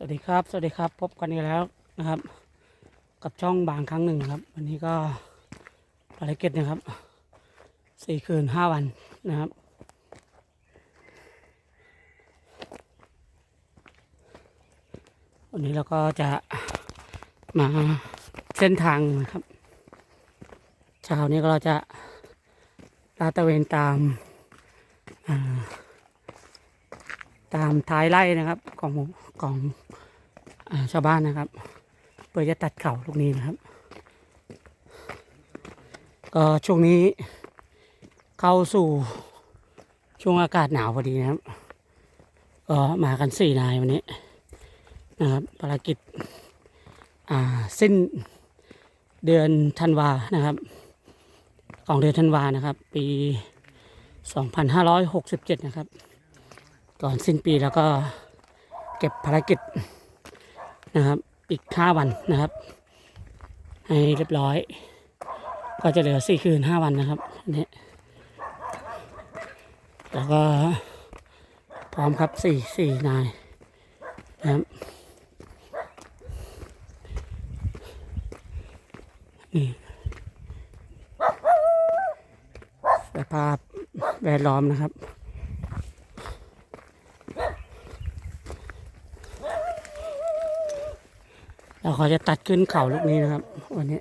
สวัสดีครับ สวัสดีครับ พบกันอีกแล้วนะครับ กับช่องบางครั้งหนึ่งครับ วันนี้ก็ภารกิจนะครับสี่คืนห้าวันนะครับ วันนี้เราก็จะมาเส้นทางนะครับเช้านี้ก็เราจะลาดตระเวนตามอ่า ตามท้ายไร่นะครับของของชาวบ้านนะครับ เพื่อจะตัดเข่าลูกนี้นะครับ ก็ช่วงนี้เข้าสู่ช่วงอากาศหนาวพอดีนะครับก็มากันสี่นายวันนี้นะครับภารกิจสิ้นเดือนธันวานะครับ ของเดือนธันวานะครับ ปี 2567 นะครับ ก่อนสิ้นปีแล้วก็เก็บภารกิจนะครับอีกห้าวันนะครับ ให้เรียบร้อย ก็จะเหลือสี่คืนห้าวันนะครับนนี้แล้วก็พร้อมครับสี่สี่นายนะครับนี่สภาพแวดล้อมนะครับ เราขอจะตัดขึ้นเขาลูกนี้นะครับ วันนี้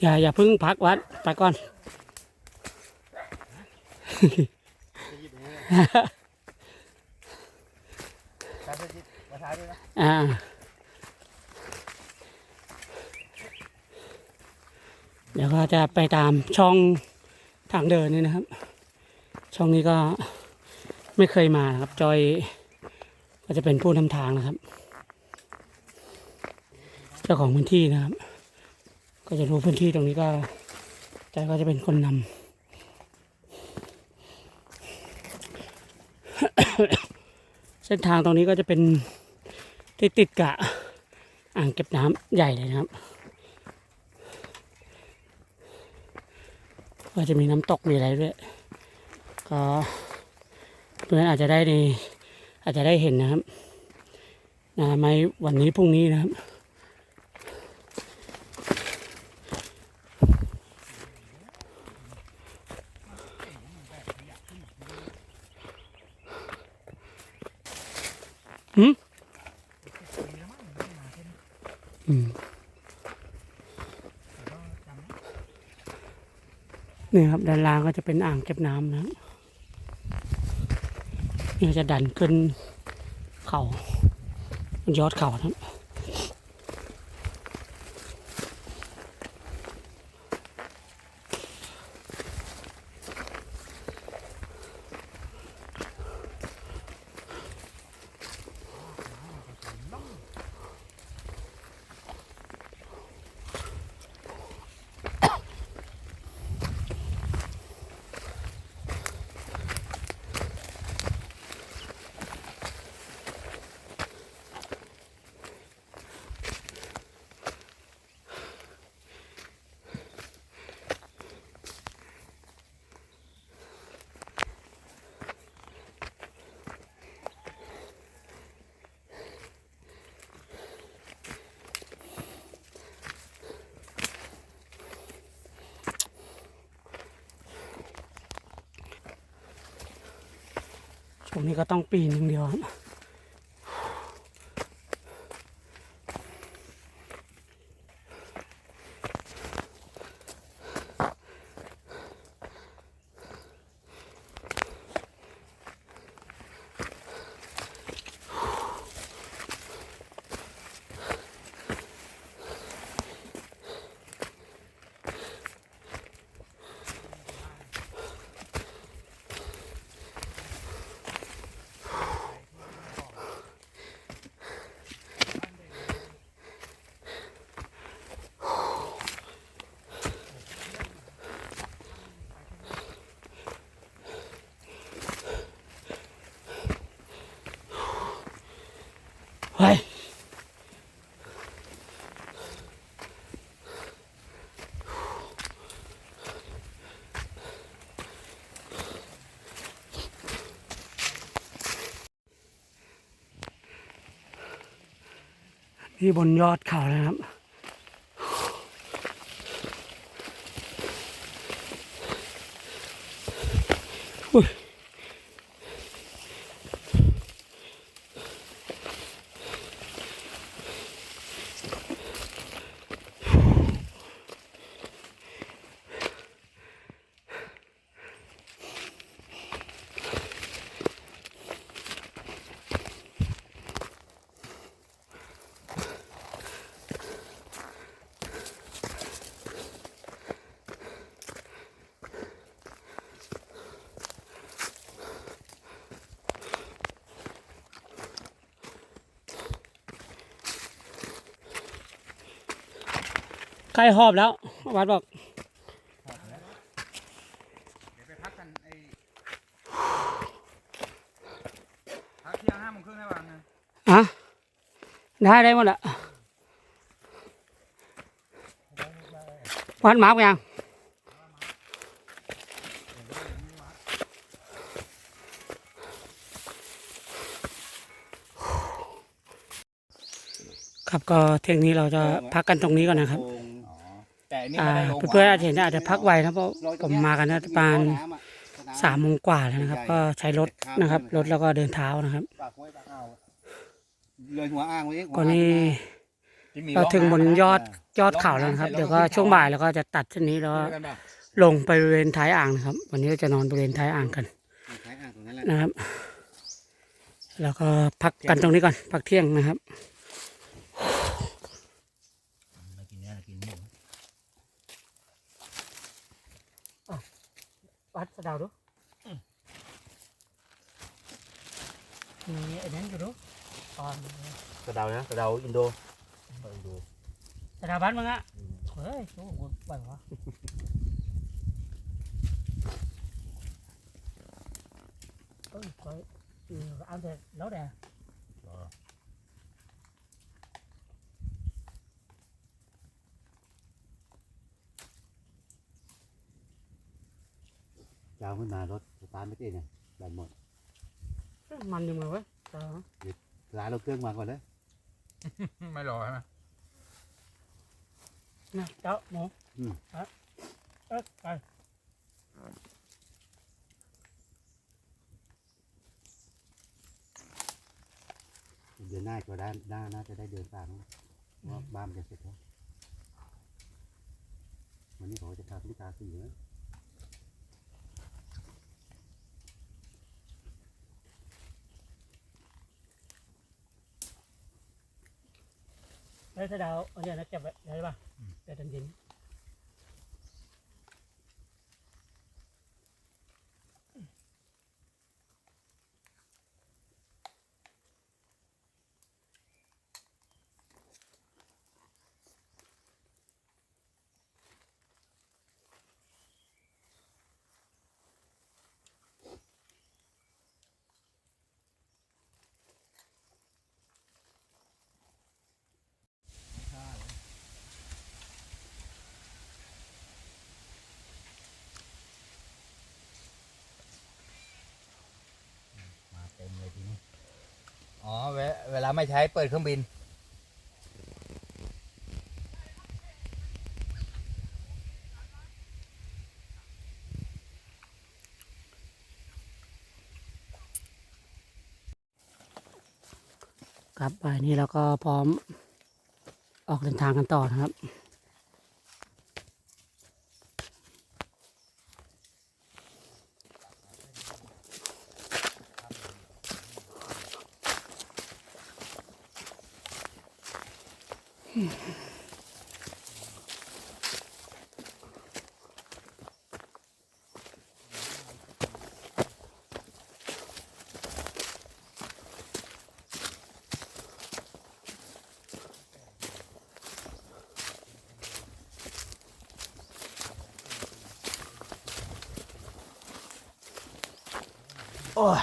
อย่าอย่าเพึ่งพักวัดไปก่อนการไปมาท้ายด้วยนะอ่า เดี๋ยว ก็จะไปตามช่องทางเดินนี่นะครับ ช่องนี้ก็ไม่เคยมานะครับจอยก็จะเป็นผู้นำทางนะครับ เจ้าของพื้นที่นะครับ ก็จะรู้พื้นที่ตรงนี้ก็จอยก็จะเป็นคนนำเส้นทางตรงนี้ก็จะเป็นที่ติดกะอ่างเก็บน้ำใหญ่เลยนะครับ ก็จะมีน้ำตกมีอะไรด้วย ก็เพื่อนอาจจะได้ในอาจจะได้เห็นนะครับนะไม่วันนี้พรุ่งนี้นะครับหืมอืม นี่ครับด้านล่างก็จะเป็นอ่างเก็บน้ำนะนี่จะดันขึ้นเขายอดเขานะ ครับช่วงนี้ก็ต้องปีนอย่างเดียวครับ ที่บนยอดเขาแล้วนะครับ อุ้ย ใกล้หอบแล้ววัดบอกเดี๋ยวไปพักกันไอ้พักเที่ยงห้าโมงครึ่งได้ป่ะนะอะได้ได้หมดละวัดมาร์กยังครับก็เที่ยงนี้เราจะพักกันตรงนี้ก่อนนะครับอ๋อแต่อั นนี่อ่าไม่ได้ลงเพื่อนๆอาจจะเห็นอาจจะพักไวนะเพราะผมมากันนะประมาณสามโมงกว่าแล้วนะครับ ก็ใช้รถนะครับรถแล้วก็เดินเท้านะครับปากห้วยปากอ่าวเลยหัวอ่างไว้หัวก็อ่างนี่ที่มีเราถึงบนยอดร่งยอดเขาแล้วนะครับเดี๋ยวก็ช่วงบ่ายเราก็จะตัดเส้นนี้แล้วก็น้ำกันป่ะลงไปบริเวณท้ายอ่างนะครับ วันนี้เราจะนอนบริเวณท้ายอ่างกันท้ายอ่างตรงนั้นแหละนะครับ แล้วก็พักกันตรงนี้ก่อนพักเที่ยงนะครับ มากินเนื้อกินหมู วัดสะเดาดูมีไอ้นั้นอยู่ดูตอนกระเดานะกระเดาอินโดอินโด สะเดาบ้านมึงอะเฮ้ ยโอ้โหปล่อยวะเอ้ยปล่อยเออเอาแต่แล้วแต่จ้าขึ้นมารถสตาร์ทไม่ติดเนี่ยแบตหมด มันอยู่มั้ยเว้ยเออร้านเราเครื่องมาก่อนเลยไม่รอใช่ไหมนะเจ้าหมูอืมเอ๊ะเอ๊ะไปเดือนหน้าก็ได้หน้าน่าจะได้เดินตามว่าบ้านมันจะเสร็จแล้ววันนี้ผมจะทำที่ตาสีนะ แล้วสะเดาเอาเนี่ยนะเก็บไว้ได้ป่ะเดี๋ยวตอนเย็น มาเต็มเลยทีนี้ อ๋อ เวเวลาไม่ใช้เปิดเครื่องบิน ครับบ่ายนี้เราก็พร้อมออกเดินทางกันต่อนะครับ อ้ย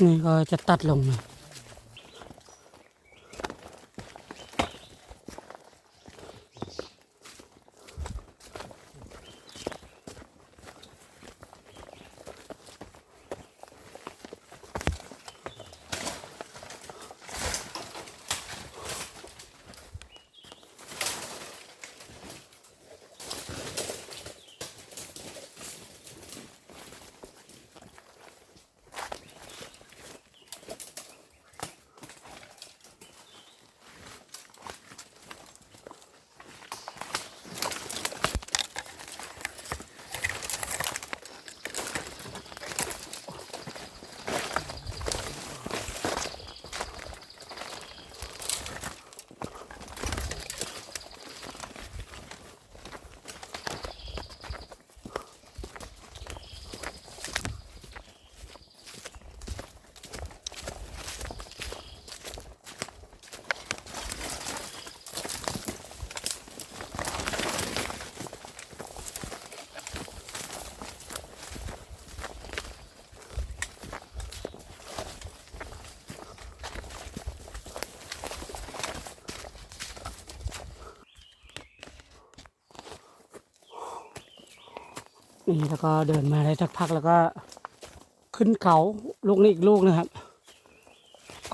นี่ก็จะตัดลงนะ นี่แล้วก็เดินมาได้สักพักแล้วก็ขึ้นเขาลูกนี้อีกลูกนะครับ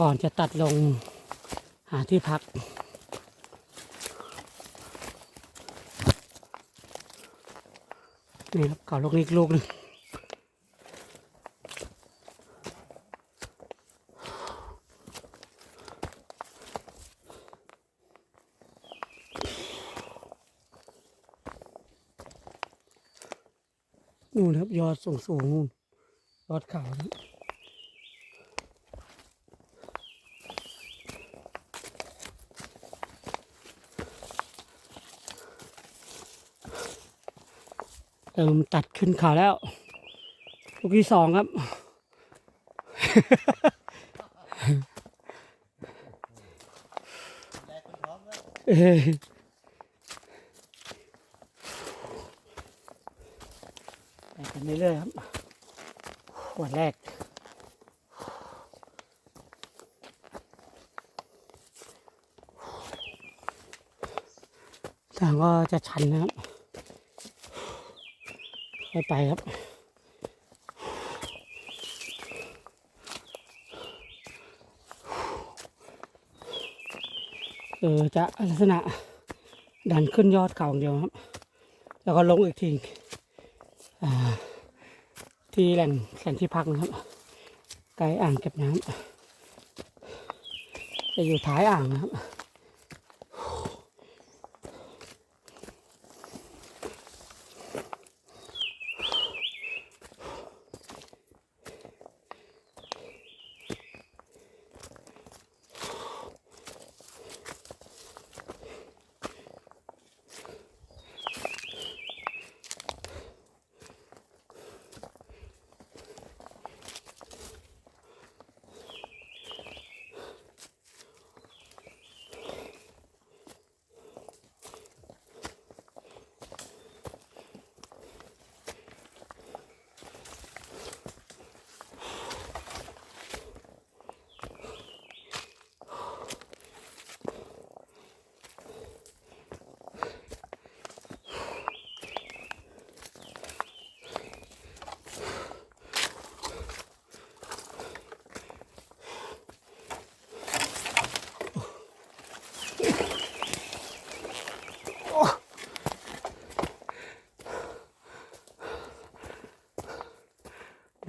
ก่อนจะตัดลงหาที่พัก นี่ครับเขาลูกนี้อีกลูกหนึง นู่นครับ ยอดสูงสูงๆนู่นยอดเขานะเติมตัดขึ้นเขาแล้ว ลูกที่สองครับ เอ้ย ไปกันเรื่อยๆครับวันแรกทางก็จะชันนะครับค่อยไปครับเออจะลักษณะดันขึ้นยอดเขาอย่างเดียวครับ แล้วก็ลงอีกที ที่แหล่งแหล่งที่พักนะครับใกล้อ่างเก็บน้ำจะอยู่ท้ายอ่างนะครับ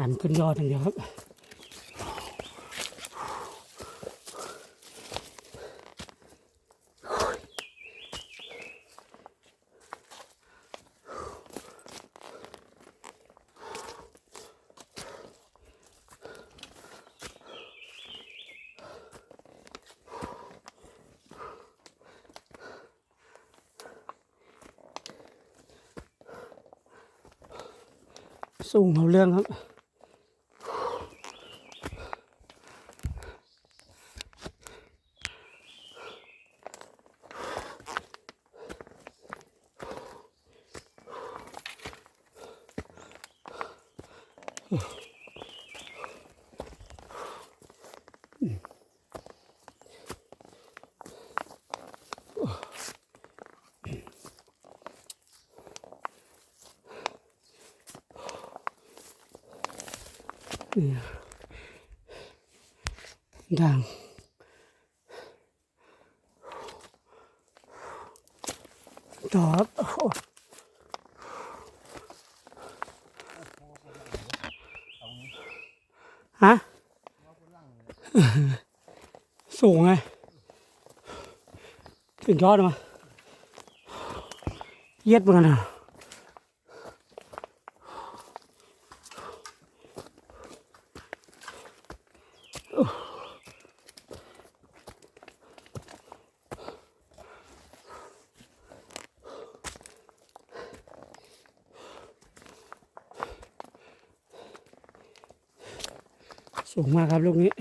ันขึ้นยอดอย่างเดียวครับสูงเอาเรื่องครับ นี่ดังจอดโอ้โหฮะสูงไงถึงยอดมาเย็ดเหมือนกันนะ สูงมากครับลูกนี้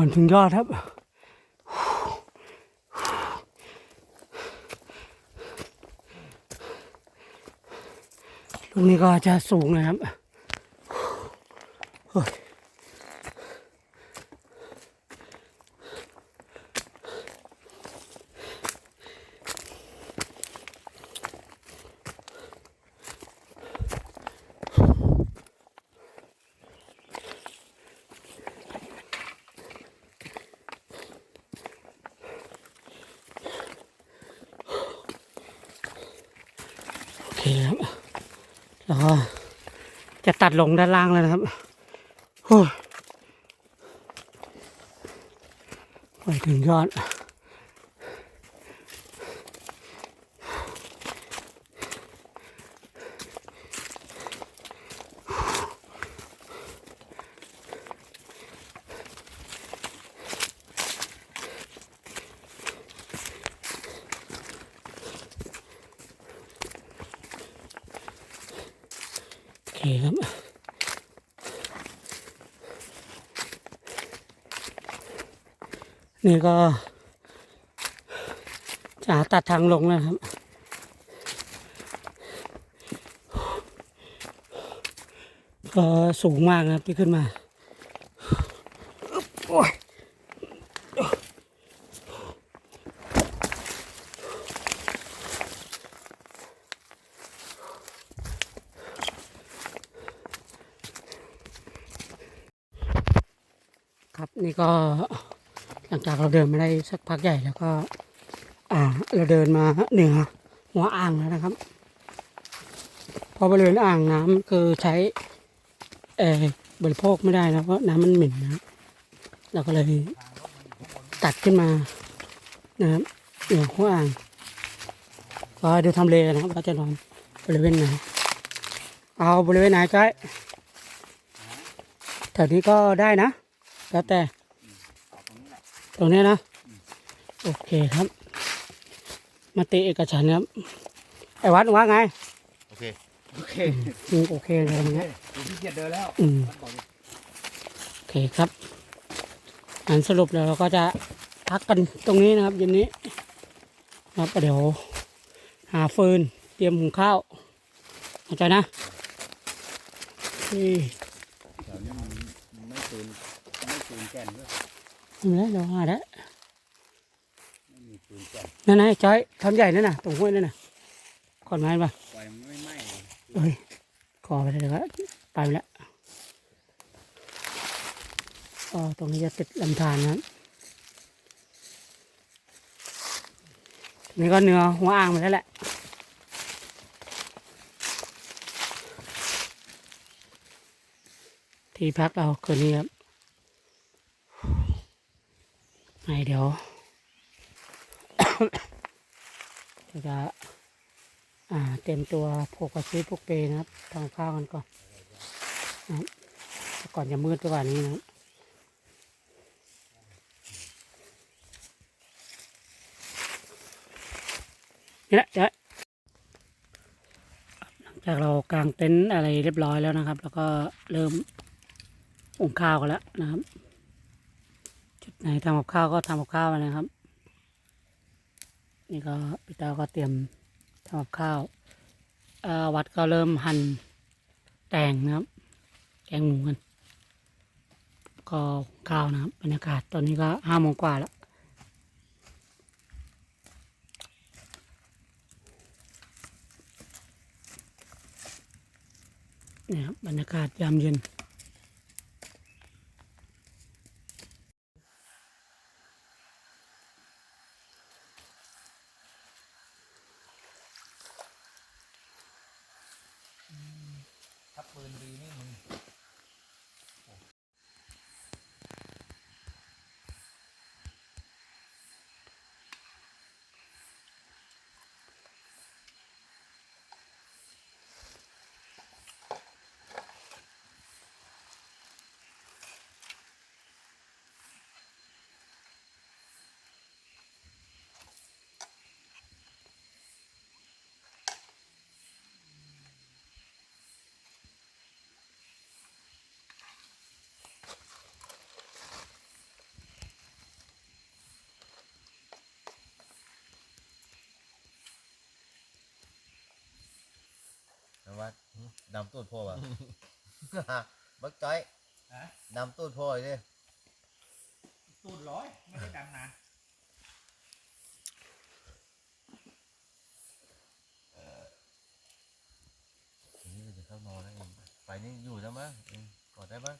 อนถึงยอดครับ ลูกนี้ก็จะสูงนะครับโอ้ยโอเคครับ แล้วก็จะ ตัดลงด้านล่างแล้วนะครับโอ้ยไปถึงยอด นี่ก็ จะตัดทางลงแล้วครับ ก็สูงมากนะครับที่ขึ้นมาโอ้ยครับนี่ก็ งจากเราเดินมาได้สักพักใหญ่แล้วก็ อ่า เราเดินมาเหนือหัวอ่างแล้วนะครับพราะบริเวณอ่างน้ำคือใช้เอ่อบริโภคไม่ได้นะเพราะน้ำมันเหม็นนะเราก็เลยตัดขึ้นมานะครับเหนือหัวอ่างก็ดูทำเลนะครับว่าจะนอนบริเวณไหนเอาบริเวณไหนจ้อยแถวนี้ก็ได้นะ แล้วแต่ ตรงนี้นะ โอเคครับ มาติเอกฉันท์ครับ ไอ้วัดว่าไง โอเค โอเคอืมโอเคเลยตรงนี้ผมขี้เกียจเดินแล้วอืมมันบอกดิโอเคครับอันสรุปแล้วเราก็จะพักกันตรงนี้นะครับเย็นนี้ครับเดี๋ยว หาฟืนเตรียมหุงข้าวเข้าใจนะนี่ แถวนี้มันมันไม่ปืนไม่ปืนแก่นด้วย ไม่เป็นไรเราหาได้ไม่มีปืนแก่นนั่นนะไอ้จ้อยทำใหญ่นั่นน่ะตรงห้วยนั่นน่ะขอนไม้ปะไฟมันไม่ไหม้เลยเอ้ยขอไปเลยเดี๋ยวก็ไปแล้วก็ตรงนี้จะติดลำธารนะครับนี่ก็เนื้อหัวอ่างไปแล้วแหละที่พักเราคืนนี้ครับ ไงเดี๋ยวเดี๋ยวจะอ่าเต็มตัวพกกระชีพพกเปนะครับทำข้าวกันก่อนนะก่อนจะมืดไปกว่านี้นะนี่แหละเดี๋ยวหลังจากเรากางเต็นท์อะไรเรียบร้อยแล้วนะครับ แล้วก็เริ่มอุงข้าวกันแล้วนะครับ ไหนทำกับข้าวก็ทำกับข้าวนะครับ นี่ก็พี่ตาก็เตรียมทำกับข้าวาวัดก็เริ่มหั่นแตงนะครับ แกงหมูกัน ก็ข้าวนะครับบรรยากาศตอนนี้ก็ห้าโมงกว่าแล้วนี่ครับบรรยากาศยามเย็น ถ้าปืนดีนี่มึง ดำตูดพ่อวะบักจ้อยฮะดำตูดพ่อเลยตูดร้อยไม่ได้ดำนะทีนี้เราจะเข้านอนแล้วเองไฟนี่อยู่แล้วมั้งเองกอดได้มั้ง